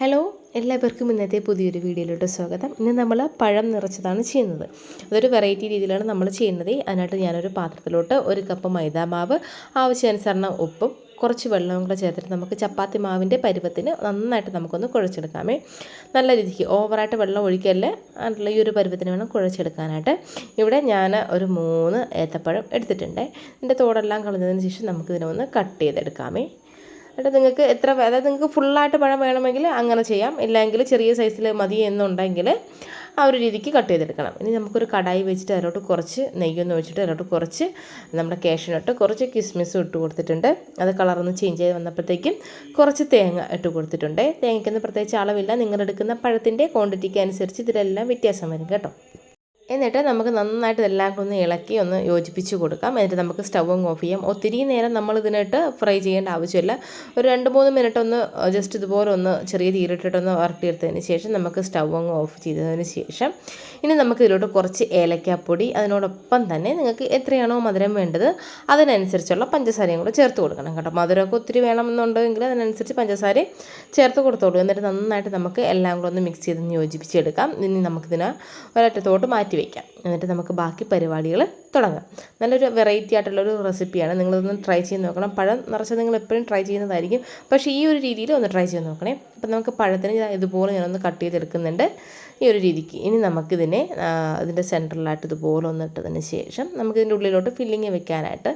Hello എല്ലാവർക്കും ഇന്നത്തെ പുതിയൊരു വീഡിയോയിലോട്ട് സ്വാഗതം. ഇന്ന് നമ്മൾ പഴം നിറച്ചതാണ് ചെയ്യുന്നത്. അതൊരു വെറൈറ്റി രീതിയിലാണ് നമ്മൾ ചെയ്യുന്നത്. അതിനായിട്ട് ഞാനൊരു പാത്രത്തിലോട്ട് ഒരു കപ്പ് മൈദാ മാവ് ആവശ്യാനുസരണം ഉപ്പും കുറച്ച് വെള്ളവും കൂടെ ചേർത്തിട്ട് നമുക്ക് ചപ്പാത്തി മാവിന്റെ പരുവത്തിന് നന്നായിട്ട് നമുക്കൊന്ന് കുഴച്ചെടുക്കാമേ. നല്ല രീതിക്ക് ഓവറായിട്ട് വെള്ളം ഒഴിക്കല്ലേ? അതിനുള്ള ഈ ഒരു പരുവത്തിന് വേണം കുഴച്ചെടുക്കാനായിട്ട്. ഇവിടെ ഞാൻ ഒരു മൂന്ന് ഏത്തപ്പഴം എടുത്തിട്ടുണ്ട്. ഇതിന്റെ തോടെല്ലാം കളഞ്ഞതിന് ശേഷം നമുക്കിതിനെ ഒന്ന് കട്ട് ചെയ്തെടുക്കാമേ. എന്നിട്ട് നിങ്ങൾക്ക് എത്ര അതായത് നിങ്ങൾക്ക് ഫുള്ളായിട്ട് പഴം വേണമെങ്കിൽ അങ്ങനെ ചെയ്യാം. ഇല്ലെങ്കിൽ ചെറിയ സൈസിൽ മതി എന്നുണ്ടെങ്കിൽ ആ ഒരു രീതിക്ക് കട്ട് ചെയ്തെടുക്കണം. ഇനി നമുക്കൊരു കടായി വെച്ചിട്ട് അതിലോട്ട് കുറച്ച് നെയ്യൊന്ന് വെച്ചിട്ട് അതിലോട്ട് കുറച്ച് നമ്മുടെ കേഷനോട്ട് കുറച്ച് കിസ്മിസും ഇട്ട് കൊടുത്തിട്ടുണ്ട്. അത് കളറൊന്ന് ചേഞ്ച് ചെയ്ത് വന്നപ്പോഴത്തേക്കും കുറച്ച് തേങ്ങ ഇട്ട് കൊടുത്തിട്ടുണ്ട്. തേങ്ങയ്ക്കൊന്നും പ്രത്യേകിച്ച് അളവില്ല. നിങ്ങളെടുക്കുന്ന പഴത്തിന്റെ ക്വാണ്ടിറ്റിക്ക് അനുസരിച്ച് ഇതിലെല്ലാം വ്യത്യാസം വരും കേട്ടോ. എന്നിട്ട് നമുക്ക് നന്നായിട്ട് ഇതെല്ലാം ഒന്ന് ഇളക്കി ഒന്ന് യോജിപ്പിച്ച് കൊടുക്കാം. എന്നിട്ട് നമുക്ക് സ്റ്റൗവും ഓഫ് ചെയ്യാം ഒത്തിരി നേരം നമ്മൾ ഇതിനിട്ട് ഫ്രൈ ചെയ്യേണ്ട ആവശ്യമില്ല. ഒരു രണ്ട് മൂന്ന് മിനിറ്റ് ഒന്ന് ജസ്റ്റ് ഇതുപോലെ ഒന്ന് ചെറിയ തീരിട്ടിട്ടൊന്ന് വരട്ടിയെടുത്തതിന് ശേഷം നമുക്ക് സ്റ്റൗവും ഓഫ് ചെയ്തതിന് ശേഷം ഇനി നമുക്ക് ഇതിലോട്ട് കുറച്ച് ഏലക്കാപ്പൊടി അതിനോടൊപ്പം തന്നെ നിങ്ങൾക്ക് എത്രയാണോ മധുരം വേണ്ടത് അതിനനുസരിച്ചുള്ള പഞ്ചസാരയും കൂടെ ചേർത്ത് കൊടുക്കണം കേട്ടോ. മധുരമൊക്കെ ഒത്തിരി വേണമെന്നുണ്ടെങ്കിൽ അതിനനുസരിച്ച് പഞ്ചസാര ചേർത്ത് കൊടുത്തോളൂ. എന്നിട്ട് നന്നായിട്ട് നമുക്ക് എല്ലാം കൂടെ ഒന്ന് മിക്സ് ചെയ്ത് യോജിപ്പിച്ചെടുക്കാം. ഇനി നമുക്കിതിനെ ഒരറ്റത്തോട്ട് മാറ്റി വയ്ക്കാം എന്നിട്ട് നമുക്ക് ബാക്കി പരിപാടികൾ തുടങ്ങാം. നല്ലൊരു വെറൈറ്റി ആയിട്ടുള്ളൊരു റെസിപ്പിയാണ് നിങ്ങളൊന്ന് ട്രൈ ചെയ്ത് നോക്കണം. പഴം നിറച്ച് നിങ്ങൾ എപ്പോഴും ട്രൈ ചെയ്യുന്നതായിരിക്കും. പക്ഷേ ഈ ഒരു രീതിയിൽ ഒന്ന് ട്രൈ ചെയ്ത് നോക്കണേ. അപ്പം നമുക്ക് പഴത്തിന് ഇതുപോലെ ഞാനൊന്ന് കട്ട് ചെയ്തെടുക്കുന്നുണ്ട്. ഈ ഒരു രീതിക്ക്. ഇനി നമുക്കിതിനെ അതിന്റെ സെന്ററിലായിട്ട് ഇതുപോലെ ഒന്ന് ഇട്ടതിന് ശേഷം നമുക്കിതിന്റെ ഉള്ളിലോട്ട് ഫില്ലിങ് വെക്കാനായിട്ട്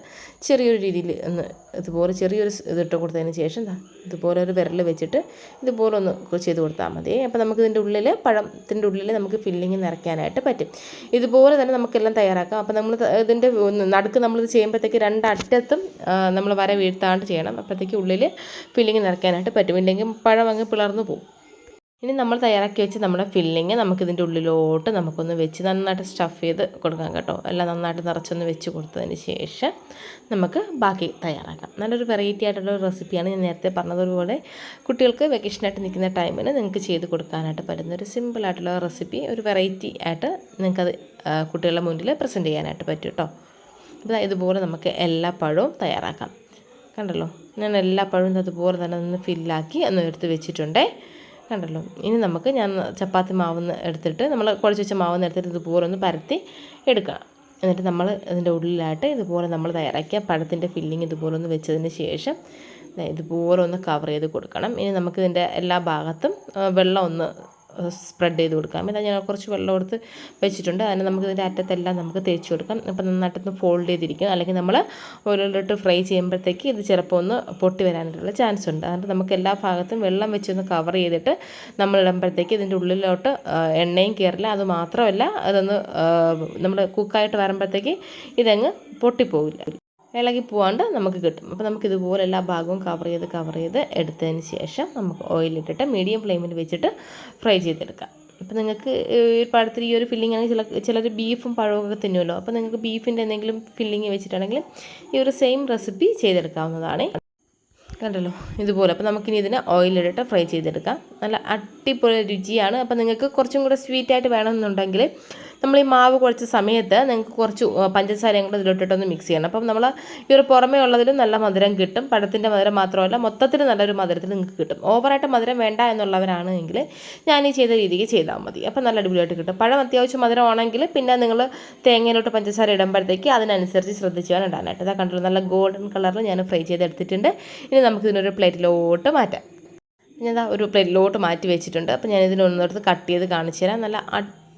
ചെറിയൊരു രീതിയിൽ ഒന്ന് ഇതുപോലെ ചെറിയൊരു ഇതിട്ട് കൊടുത്തതിന് ശേഷം ഇതുപോലെ ഒരു വിരൽ വെച്ചിട്ട് ഇതുപോലെ ഒന്ന് ചെയ്ത് കൊടുത്താൽ മതി. അപ്പോൾ നമുക്കിതിന്റെ ഉള്ളിൽ പഴത്തിന്റെ ഉള്ളിൽ നമുക്ക് ഫില്ലിങ് നിറയ്ക്കാനായിട്ട് പറ്റും. ഇതുപോലെ തന്നെ നമുക്കെല്ലാം തയ്യാറാക്കാം. അപ്പോൾ നമ്മൾ ഇതിന്റെ നടുക്ക് നമ്മളിത് ചെയ്യുമ്പോഴത്തേക്ക് രണ്ടറ്റത്തും നമ്മൾ വര വീഴ്ത്താണ്ട് ചെയ്യണം. അപ്പോഴത്തേക്ക് ഉള്ളിൽ ഫില്ലിങ് നിറയ്ക്കാനായിട്ട് പറ്റും. ഇല്ലെങ്കിൽ പഴം അങ്ങ് പിളർന്നു പോകും ഇനി നമ്മൾ തയ്യാറാക്കി വെച്ച് നമ്മുടെ ഫില്ലിങ് നമുക്കിതിന്റെ ഉള്ളിലോട്ട് നമുക്കൊന്ന് വെച്ച് നന്നായിട്ട് സ്റ്റഫ് ചെയ്ത് കൊടുക്കാം കേട്ടോ. എല്ലാം നന്നായിട്ട് നിറച്ചൊന്ന് വെച്ച് കൊടുത്തതിന് ശേഷം നമുക്ക് ബാക്കി തയ്യാറാക്കാം. നല്ലൊരു വെറൈറ്റി ആയിട്ടുള്ള ഒരു റെസിപ്പിയാണ് ഞാൻ നേരത്തെ പറഞ്ഞതുപോലെ കുട്ടികൾക്ക് വെക്കേഷനായിട്ട് നിൽക്കുന്ന ടൈമിന് നിങ്ങൾക്ക് ചെയ്ത് കൊടുക്കാനായിട്ട് പറ്റുന്ന ഒരു സിമ്പിളായിട്ടുള്ള റെസിപ്പി ഒരു വെറൈറ്റി ആയിട്ട് നിങ്ങൾക്കത് കുട്ടികളുടെ മുന്നിൽ പ്രസന്റ് ചെയ്യാനായിട്ട് പറ്റും കേട്ടോ. അപ്പോൾ ഇതുപോലെ നമുക്ക് എല്ലാ പഴവും തയ്യാറാക്കാം. കണ്ടല്ലോ? ഞാൻ എല്ലാ പഴവും അതുപോലെ തന്നെ ഒന്ന് ഫില്ലാക്കി ഒന്ന് എടുത്ത് വെച്ചിട്ടുണ്ടേ. കണ്ടല്ലോ ഇനി നമുക്ക് ഞാൻ ചപ്പാത്തി മാവെന്ന് എടുത്തിട്ട് നമ്മൾ കുഴച്ച് വെച്ച മാവെന്ന് എടുത്തിട്ട് ഇതുപോലെ ഒന്ന് പരത്തി എടുക്കണം എന്നിട്ട് നമ്മൾ അതിന്റെ ഉള്ളിലായിട്ട് ഇതുപോലെ നമ്മൾ തയ്യാറാക്കിയ പഴത്തിന്റെ ഫില്ലിങ് ഇതുപോലെ ഒന്ന് വെച്ചതിന് ശേഷം ഇതുപോലെ ഒന്ന് കവർ ചെയ്ത് കൊടുക്കണം. ഇനി നമുക്കിതിന്റെ എല്ലാ ഭാഗത്തും വെള്ളം ഒന്ന് സ്പ്രെഡ് ചെയ്ത് കൊടുക്കാം. എന്നാൽ ഞാൻ കുറച്ച് വെള്ളം എടുത്ത് വെച്ചിട്ടുണ്ട്. അതിന് നമുക്ക് ഇതിന്റെ അറ്റത്തെല്ലാം നമുക്ക് തേച്ച് കൊടുക്കാം. അപ്പം നന്നായിട്ടൊന്ന് ഫോൾഡ് ചെയ്തിരിക്കും. അല്ലെങ്കിൽ നമ്മൾ ഓരോരിട്ട് ഫ്രൈ ചെയ്യുമ്പോഴത്തേക്ക് ഇത് ചിലപ്പോൾ ഒന്ന് പൊട്ടി വരാനായിട്ടുള്ള ചാൻസ് ഉണ്ട്. അതുകൊണ്ട് നമുക്ക് എല്ലാ ഭാഗത്തും വെള്ളം വെച്ചൊന്ന് കവർ ചെയ്തിട്ട് നമ്മൾ ഇടുമ്പോഴത്തേക്ക് ഇതിന്റെ ഉള്ളിലോട്ട് എണ്ണയും കയറില്ല അത് മാത്രമല്ല അതൊന്ന് നമ്മൾ കുക്കായിട്ട് വരുമ്പോഴത്തേക്ക് ഇതങ്ങ് പൊട്ടിപ്പോവില്ല ഇളകി പോവാണ്ട് നമുക്ക് കിട്ടും. അപ്പോൾ നമുക്ക് ഇതുപോലെ എല്ലാ ഭാഗവും കവർ ചെയ്ത് കവർ ചെയ്ത് എടുത്തതിന് ശേഷം നമുക്ക് ഓയിലിട്ടിട്ട് മീഡിയം ഫ്ലെയിമിൽ വെച്ചിട്ട് ഫ്രൈ ചെയ്തെടുക്കാം. അപ്പോൾ നിങ്ങൾക്ക് പഴത്തിൽ ഈ ഒരു ഫില്ലിംഗ് ആണെങ്കിൽ ചില ചിലർ ബീഫും പഴമൊക്കെ തിന്നുമല്ലോ അപ്പോൾ നിങ്ങൾക്ക് ബീഫിന്റെ എന്തെങ്കിലും ഫില്ലിംഗ് വെച്ചിട്ടാണെങ്കിൽ ഈ ഒരു സെയിം റെസിപ്പി ചെയ്തെടുക്കാവുന്നതാണ്. കണ്ടല്ലോ? ഇതുപോലെ. അപ്പോൾ നമുക്കിനി ഇതിനെ ഓയിലിട്ടിട്ട് ഫ്രൈ ചെയ്തെടുക്കാം. നല്ല അടിപൊളി രുചിയാണ്. അപ്പോൾ നിങ്ങൾക്ക് കുറച്ചും കൂടെ സ്വീറ്റായിട്ട് വേണമെന്നുണ്ടെങ്കിൽ നമ്മൾ ഈ മാവ് കുഴച്ച സമയത്ത് നിങ്ങൾക്ക് കുറച്ച് പഞ്ചസാരയും കൂടെ ഇതിലോട്ടിട്ടൊന്ന് മിക്സ് ചെയ്യണം. അപ്പം നമ്മൾ ഈ ഒരു പുറമേ ഉള്ളതിലും നല്ല മധുരം കിട്ടും. പഴത്തിന്റെ മധുരം മാത്രമല്ല മൊത്തത്തിൽ നല്ലൊരു മധുരത്തിൽ നിങ്ങൾക്ക് കിട്ടും. ഓവറായിട്ട് മധുരം വേണ്ട എന്നുള്ളവരാണെങ്കിൽ ഞാൻ ഈ ചെയ്ത രീതിക്ക് ചെയ്താൽ മതി. അപ്പം നല്ല അടിപൊളിയായിട്ട് കിട്ടും. പഴം അത്യാവശ്യം മധുരമാണെങ്കിൽ പിന്നെ നിങ്ങൾ തേങ്ങയിലോട്ട് പഞ്ചസാര ഇടുമ്പോഴത്തേക്ക് അതിനനുസരിച്ച് ശ്രദ്ധിച്ച് വേണം ഇടാനായിട്ട്. ഇതാ കണ്ടല്ലോ നല്ല ഗോൾഡൻ കളറിൽ ഞാൻ ഫ്രൈ ചെയ്തെടുത്തിട്ടുണ്ട്. ഇനി നമുക്ക് ഇതിനൊരു പ്ലേറ്റിലോട്ട് മാറ്റാം. ഞാൻ ഒരു പ്ലേറ്റിലോട്ട് മാറ്റി വെച്ചിട്ടുണ്ട്. അപ്പോൾ ഞാൻ ഇതിനൊന്നെടുത്ത് കട്ട് ചെയ്ത് കാണിച്ചു തരാം. നല്ല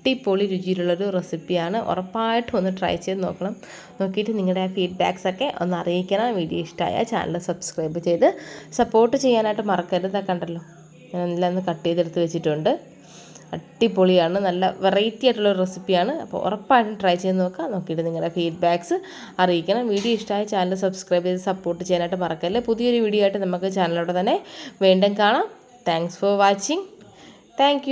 അടിപൊളി രുചിയിലുള്ളൊരു റെസിപ്പിയാണ്. ഉറപ്പായിട്ടും ഒന്ന് ട്രൈ ചെയ്ത് നോക്കണം. നോക്കിയിട്ട് നിങ്ങളുടെ ഫീഡ്ബാക്സ് ഒക്കെ ഒന്ന് അറിയിക്കണം. വീഡിയോ ഇഷ്ടമായ ചാനൽ സബ്സ്ക്രൈബ് ചെയ്ത് സപ്പോർട്ട് ചെയ്യാനായിട്ട് മറക്കരുത്. കണ്ടല്ലോ. ഞാൻ എല്ലാം ഒന്ന് കട്ട് ചെയ്തെടുത്ത് വെച്ചിട്ടുണ്ട്. അടിപൊളിയാണ്. നല്ല വെറൈറ്റി ആയിട്ടുള്ള റെസിപ്പിയാണ് അപ്പോൾ ഉറപ്പായിട്ടും ട്രൈ ചെയ്ത് നോക്കാം നോക്കിയിട്ട് നിങ്ങളുടെ ഫീഡ്ബാക്സ് അറിയിക്കണം. വീഡിയോ ഇഷ്ടമായ ചാനൽ സബ്സ്ക്രൈബ് ചെയ്ത് സപ്പോർട്ട് ചെയ്യാനായിട്ട് മറക്കല്ലേ? പുതിയൊരു വീഡിയോ ആയിട്ട് നമുക്ക് ചാനലോടെ തന്നെ വീണ്ടും കാണാം. Thanks for watching thank